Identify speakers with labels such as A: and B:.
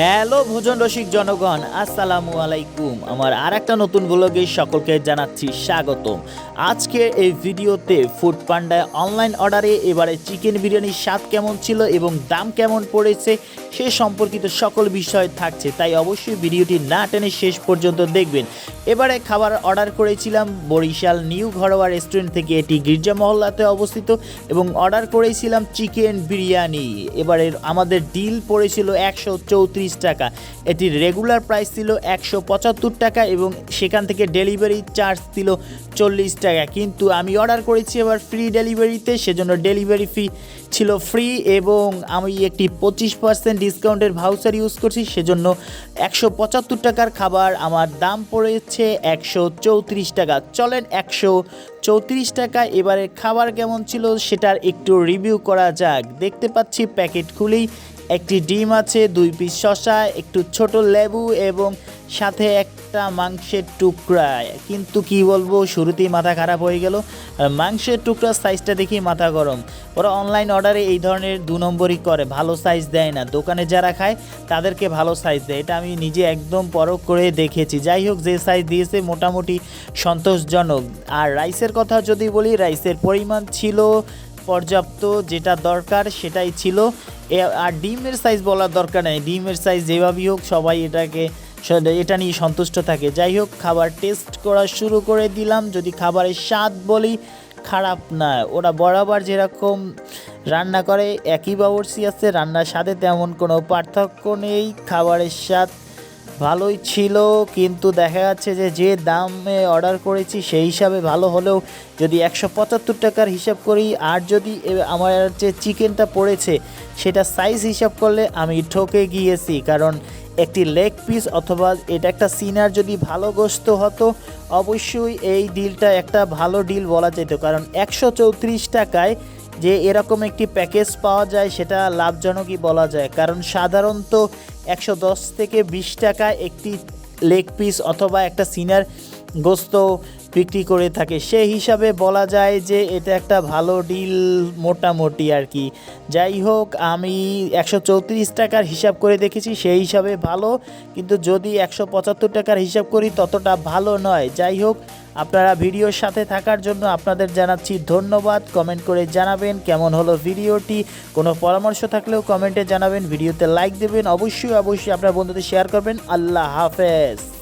A: Hello ভোজন রসিক জনগণ, আসসালামু আলাইকুম। আমার আর একটা নতুন ব্লগে সকলকে জানাচ্ছি স্বাগতম। আজকে এই ভিডিওতে ফুড পান্ডায় অনলাইন অর্ডারে এবারে চিকেন বিরিয়ানির স্বাদ কেমন ছিল এবং দাম কেমন পড়েছে সে সম্পর্কিত সকল বিষয় থাকছে, তাই অবশ্যই ভিডিওটি না টেনে শেষ পর্যন্ত দেখবেন। এবারে খাবার অর্ডার করেছিলাম বরিশাল নিউ ঘরোয়া রেস্টুরেন্ট থেকে এটি গির্জা মহল্লাতে অবস্থিত এবং অর্ডার করেছিলাম চিকেন বিরিয়ানি। এবারে আমাদের ডিল পড়েছিল একশো চৌত্রিশ টাকা। এটির রেগুলার প্রাইস ছিল একশো পঁচাত্তর টাকা এবং সেখান থেকে ডেলিভারি চার্জ ছিল চল্লিশ টাকা। কিন্তু আমি অর্ডার করেছি এবার ফ্রি ডেলিভারিতে সেজন্য ডেলিভারি ফি ছিল ফ্রি এবং আমি একটি পঁচিশ পার্সেন্ট ডিসকাউন্টের ভাউচার ইউজ করছি, সেজন্য একশো পঁচাত্তর টাকার খাবার আমার দাম পড়েছে একশো চৌত্রিশ টাকা। চলেন একশো চৌত্রিশ টাকা এবারে খাবার কেমন ছিল সেটার একটু রিভিউ করা যাক। দেখতে পাচ্ছি প্যাকেট খুলেই একটি ডিম আছে, দুই পিস শশা একটু ছোট লেবু এবং সাথে একটা মাংসের টুকরা। কিন্তু কি বলব, শুরুতেই মাথা খারাপ হয়ে গেল। মাংসের টুকরার সাইজটা দেখি মাথা গরম। ওরা অনলাইন অর্ডারে এই ধরনের দু নম্বরই করে, ভালো সাইজ দেয় না। দোকানে যারা খায়, তাদেরকে ভালো সাইজ দেয়। এটা আমি নিজে একদম পরখ করে দেখেছি। যাই হোক, যে সাইজ দিয়েছে মোটামুটি সন্তোষজনক। আর রাইসের কথা যদি বলি রাইসের পরিমাণ ছিল পর্যাপ্ত যেটা দরকার সেটাই ছিল। আর ডিমের সাইজ বলার দরকার নেই। ডিমের সাইজ যেভাবেই হোক সবাই এটাকে এটা নিয়ে সন্তুষ্ট থাকে। যাই হোক, খাবার টেস্ট করা শুরু করে দিলাম। যদি খাবারের স্বাদ বলি, খারাপ না। ওরা বরাবর যেরকম রান্না করে, একই বাবরসি আছে, রান্নার স্বাদে তেমন কোনো পার্থক্য নেই। খাবারের স্বাদ ভালোই ছিল, কিন্তু দেখা যাচ্ছে যে যে দামে অর্ডার করেছি সেই হিসাবে ভালো হলেও যদি একশো পঁচাত্তর টাকার হিসাব করি, আর যদি আমার যে চিকেনটা পড়েছে সেটা সাইজ হিসাব করলে আমি ঠকে গিয়েছি। কারণ একটি লেগ পিস অথবা এটা একটা সিনার যদি ভালো গোস্ত হতো, অবশ্যই এই ডিলটা একটা ভালো ডিল বলা যেত। কারণ একশো চৌত্রিশ টাকায় যে এরকম একটি প্যাকেজ পাওয়া যায়, সেটা লাভজনকই বলা যায়। কারণ সাধারণত একশো দশ থেকে বিশ টাকা একটি লেগ পিস অথবা একটা সিনার গোস্ত বিক্রি করে থাকে। সেই হিসাবে বলা যায় যে এটা একটা ভালো ডিল মোটামুটি আর কি। যাই হোক, আমি একশো চৌত্রিশ টাকার হিসাব করে দেখেছি, সেই হিসাবে ভালো। কিন্তু যদি একশো পঁচাত্তর টাকার হিসাব করি, ততটা ভালো নয়। যাই হোক, আপনারা ভিডিওর সাথে থাকার জন্য আপনাদের জানাচ্ছি ধন্যবাদ। কমেন্ট করে জানাবেন কেমন হলো ভিডিওটি। কোনো পরামর্শ থাকলেও কমেন্টে জানাবেন। ভিডিওতে লাইক দেবেন। অবশ্যই অবশ্যই আপনার বন্ধুদের শেয়ার করবেন। আল্লাহ হাফেজ।